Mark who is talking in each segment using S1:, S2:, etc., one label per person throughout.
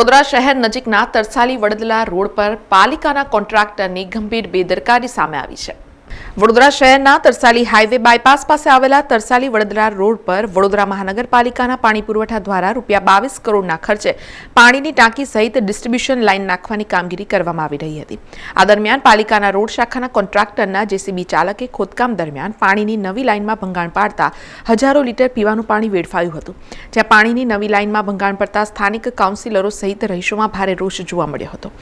S1: વડોદરા શહેર નજીકના તરસાલી વડદલા રોડ પર પાલિકાના કોન્ટ્રાક્ટરની ગંભીર બેદરકારી સામે આવી છે. વડોદરા શહેરના તરસાલી હાઈવે બાયપાસ પાસે આવેલા તરસાલી વડોદરા રોડ પર વડોદરા મહાનગરપાલિકાના પાણી પુરવઠા દ્વારા રૂપિયા બાવીસ કરોડના ખર્ચે પાણીની ટાંકી સહિત ડિસ્ટ્રીબ્યુશન લાઇન નાખવાની કામગીરી કરવામાં આવી રહી હતી. આ દરમિયાન પાલિકાના રોડ શાખાના કોન્ટ્રાક્ટરના જેસીબી ચાલકે ખોદકામ દરમિયાન પાણીની નવી લાઇનમાં ભંગાણ પાડતા હજારો લીટર પીવાનું પાણી વેડફાયું હતું. જ્યાં પાણીની નવી લાઇનમાં ભંગાણ પડતા સ્થાનિક કાઉન્સિલરો સહિત રહીશોમાં ભારે રોષ જોવા મળ્યો હતો.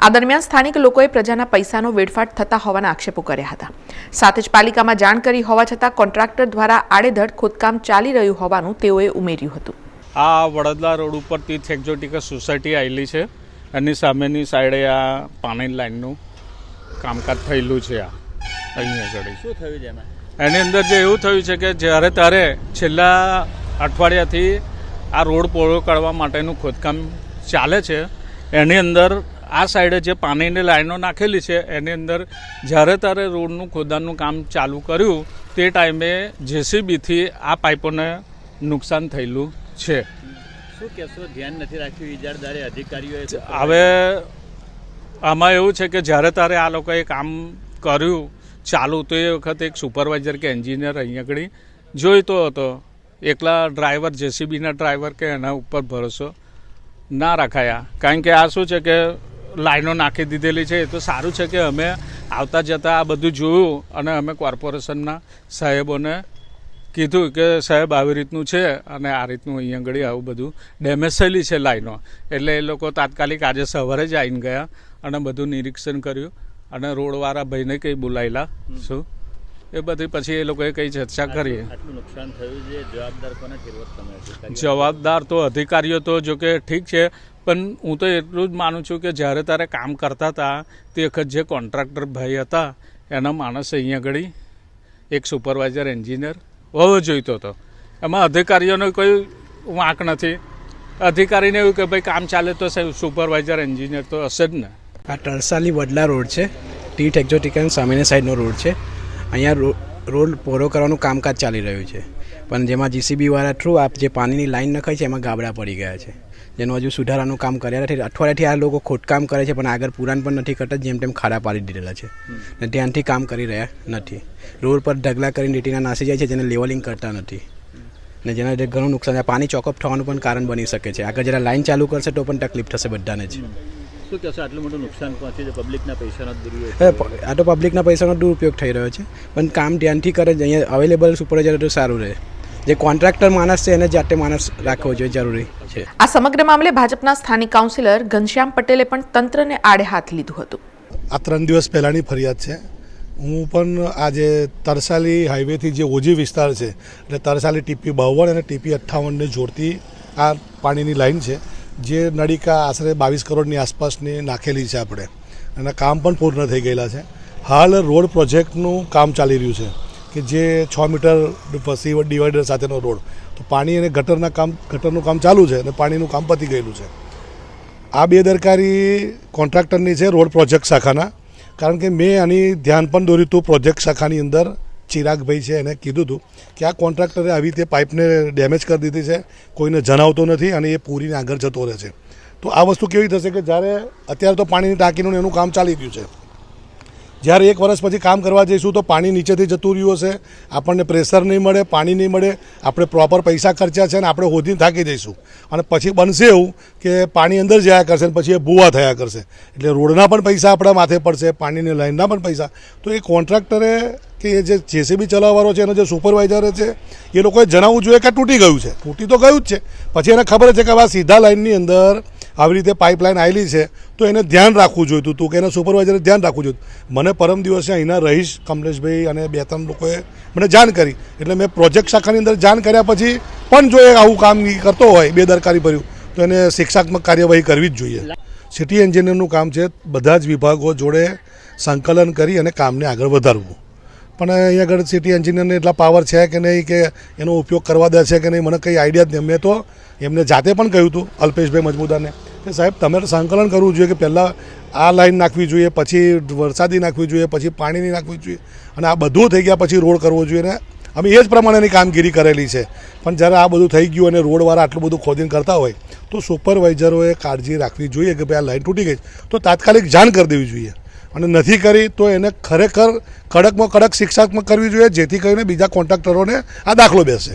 S1: આ દરમિયાન સ્થાનિક લોકોએ પ્રજાના પૈસાનો વેડફાટ થતા હોવાના આક્ષેપો કર્યા હતા. સાથે જ પાલિકામાં જાણ કરી હોવા છતાં કોન્ટ્રાક્ટર દ્વારા આડેધડ ખોદકામ ચાલી રહ્યું હોવાનું તેઓએ ઉમેર્યું હતું.
S2: આ વડોદરા રોડ ઉપર તીર્થ એક્ઝોટિકા સોસાયટી આવેલી છે. એની સામેની સાઈડે આ પાણી લાઈનનું કામકાજ થયેલું છે આ. અહીં આગળ.
S3: શું થયું છે
S2: એની અંદર જે એવું થયું છે કે જ્યારે ત્યારે છેલ્લા અઠવાડિયાથી આ રોડ પહોળો કરવા માટેનું ખોદકામ ચાલે છે. એની અંદર આ સાઈડે જે પાણીની લાઈનો નાખેલી છે એની અંદર જ્યારે ત્યારે રોડનું ખોદાણનું કામ ચાલુ કર્યું તે ટાઈમે જેસીબીથી આ પાઇપોને નુકસાન થયેલું છે.
S3: શું કહેશો ધ્યાન નથી રાખ્યું ઇજારદારે અધિકારીઓએ
S2: હવે આમાં એવું છે કે જ્યારે તારે આ લોકોએ કામ કર્યું ચાલુ તો એ વખતે એક સુપરવાઇઝર કે એન્જિનિયર અહીંયા આગળ જોઈતો હતો. એકલા ડ્રાઈવર જેસીબીના ડ્રાઈવર કે એના ઉપર ભરોસો ના રખાયા. કારણ કે આ શું છે કે લાઈનો નાખી દીધેલી છે. એ તો સારું છે કે અમે આવતા જતાં આ બધું જોયું અને અમે કોર્પોરેશનના સાહેબોને કીધું કે સાહેબ આવી રીતનું છે અને આ રીતનું અહીં આગળ આવું બધું ડેમેજ થયેલી છે લાઈનો. એટલે એ લોકો તાત્કાલિક આજે સવારે જ આવીને ગયા અને બધું નિરીક્ષણ કર્યું અને રોડવાળા ભાઈને કંઈ બોલાયેલા. શું? એ બધી પછી એ લોકોએ કંઈ ચર્ચા કરી
S3: નુકસાન થયું છે જવાબદાર કોને તમે
S2: જવાબદાર તો અધિકારીઓ તો જો કે ઠીક છે પણ હું તો એટલું જ માનું છું કે જ્યારે તારે કામ કરતા હતા તે વખત જે કોન્ટ્રાક્ટર ભાઈ હતા એના માણસ અહીંયા આગળ એક સુપરવાઇઝર એન્જિનિયર હોવો જોઈતો હતો. એમાં અધિકારીઓનો કોઈ વાંક નથી. અધિકારીને એવું કે ભાઈ કામ ચાલે તો સુપરવાઇઝર એન્જિનિયર તો હશે જ ને.
S4: આ ટરસાલી વડલા રોડ છે ટી ટેક્ઝોટિકન સામેની સાઈડનો રોડ છે. અહીંયા રો- રોડ પહોળો કરવાનું કામકાજ ચાલી રહ્યું છે. પણ જેમાં જીસીબીવાળા થ્રુ આ જે પાણીની લાઈન નખાય છે એમાં ગાબડા પડી ગયા છે. જેનું હજુ સુધારાનું કામ કર્યા નથી. અઠવાડિયાથી આ લોકો ખોદકામ કરે છે પણ આગળ પુરાણ પણ નથી કરતા જેમ તેમ ખાડા પાડી દીધેલા છે. ને ધ્યાનથી કામ કરી રહ્યા નથી. રોડ પર ઢગલા કરીને રેતીના નાસી જાય છે જેને લેવલિંગ કરતા નથી. ને જેના લીધે ઘણું નુકસાન પાણી ચોકઅપ થવાનું પણ કારણ બની શકે છે. આગળ જરા લાઈન ચાલુ કરશે તો પણ તકલીફ થશે બધાને જ.
S3: શું કહેશો આટલું મોટું નુકસાન પહોંચ્યું છે? પબ્લિકના પૈસાનો દુરુપયોગ
S4: આ તો પબ્લિકના પૈસાનો દુરુપયોગ થઈ રહ્યો છે. પણ કામ ધ્યાનથી કરે જ અહીંયા અવેલેબલ સુપરવાઇઝર તો સારું રહે. જે કોન્ટ્રાક્ટર માણસ છે એને જાતે માણસ રાખવો જોઈએ જરૂરી છે.
S1: આ સમગ્ર મામલે ભાજપના સ્થાનિક કાઉન્સિલર ઘનશ્યામ પટેલે પણ તંત્રને આડે હાથ લીધું હતું.
S5: આ ત્રણ દિવસ પહેલાંની ફરિયાદ છે. હું પણ આજે તરસાલી હાઈવેથી જે ઓજી વિસ્તાર છે એટલે તરસાલી ટીપી બાવન અને ટીપી અઠ્ઠાવનને જોડતી આ પાણીની લાઈન છે. જે નળિકા આશરે બાવીસ કરોડની આસપાસની નાખેલી છે આપણે. અને કામ પણ પૂર્ણ થઈ ગયેલા છે. હાલ રોડ પ્રોજેક્ટનું કામ ચાલી રહ્યું છે કે જે છ મીટર પછી ડિવાઈડર સાથેનો રોડ. તો પાણી અને ગટરના કામ, ગટરનું કામ ચાલુ છે અને પાણીનું કામ પતી ગયેલું છે. આ બેદરકારી કોન્ટ્રાક્ટરની છે રોડ પ્રોજેક્ટ શાખાના. કારણ કે મેં આની ધ્યાન પણ દોર્યું હતું પ્રોજેક્ટ શાખાની અંદર ચિરાગભાઈ છે, એને કીધું હતું કે આ કોન્ટ્રાક્ટરે આવી રીતે પાઇપને ડેમેજ કરી દીધી છે, કોઈને જણાવતો નથી અને એ પૂરીને આગળ જતો રહે છે. તો આ વસ્તુ કેવી થશે કે જ્યારે અત્યારે તો પાણીની ટાંકીનું એનું કામ ચાલી રહ્યું છે. જ્યારે એક વર્ષ પછી કામ કરવા જઈશું તો પાણી નીચેથી જતું રહ્યું હશે. આપણને પ્રેશર નહીં મળે, પાણી નહીં મળે. આપણે પ્રોપર પૈસા ખર્ચ્યા છે ને આપણે હોદીને થાકી જઈશું. અને પછી બનશે એવું કે પાણી અંદર જયા કરશે ને પછી એ ભૂવા થયા કરશે. એટલે રોડના પણ પૈસા આપણા માથે પડશે, પાણીની લાઇનના પણ પૈસા. તો એ કોન્ટ્રાક્ટરે કે એ જે જેસીબી ચલાવવાનો છે, એનો જે સુપરવાઇઝર છે, એ લોકોએ જણાવવું જોઈએ કે તૂટી ગયું છે. તૂટી તો ગયું જ છે. પછી એને ખબર છે કે આ સીધા લાઇનની અંદર આવી રીતે પાઇપલાઇન આવેલી છે, તો એને ધ્યાન રાખવું જોઈતું હતું કે એના સુપરવાઇઝરે ધ્યાન રાખવું જોઈતું મને પરમ દિવસે અહીંના રહીશ, કમલેશભાઈ અને બે ત્રણ લોકોએ મને જાણ કરી. એટલે મેં પ્રોજેક્ટ શાખાની અંદર જાણ કર્યા પછી પણ જો એ આવું કામ કરતો હોય, બેદરકારી ભર્યું, તો એને શિક્ષાત્મક કાર્યવાહી કરવી જ જોઈએ. સિટી એન્જિનિયરનું કામ છે બધા જ વિભાગો જોડે સંકલન કરી અને કામને આગળ વધારવું. પણ અહીંયા આગળ સિટી એન્જિનિયરને એટલા પાવર છે કે નહીં કે એનો ઉપયોગ કરવા દે છે કે નહીં, મને કંઈ આઈડિયા જ નહીં. મેં તો એમને જાતે પણ કહ્યું હતું, અલ્પેશભાઈ મજમુદારને. કે સાહેબ, તમે તો સંકલન કરવું જોઈએ કે પહેલાં આ લાઈન નાખવી જોઈએ, પછી વરસાદી નાખવી જોઈએ, પછી પાણીની નાખવી જોઈએ. અને આ બધું થઈ ગયા પછી રોડ કરવો જોઈએ ને અમે એ જ પ્રમાણેની કામગીરી કરેલી છે. પણ જ્યારે આ બધું થઈ ગયું અને રોડવાળા આટલું બધું ખોદીને કરતા હોય, તો સુપરવાઇઝરોએ કાળજી રાખવી જોઈએ કે ભાઈ આ લાઈન તૂટી ગઈ તો તાત્કાલિક જાણ કરી દેવી જોઈએ. અને નથી કરી તો એને ખરેખર કડકમાં કડક શિક્ષાત્મક કરવી જોઈએ, જેથી કરીને બીજા કોન્ટ્રાક્ટરોને આ દાખલો બેસે.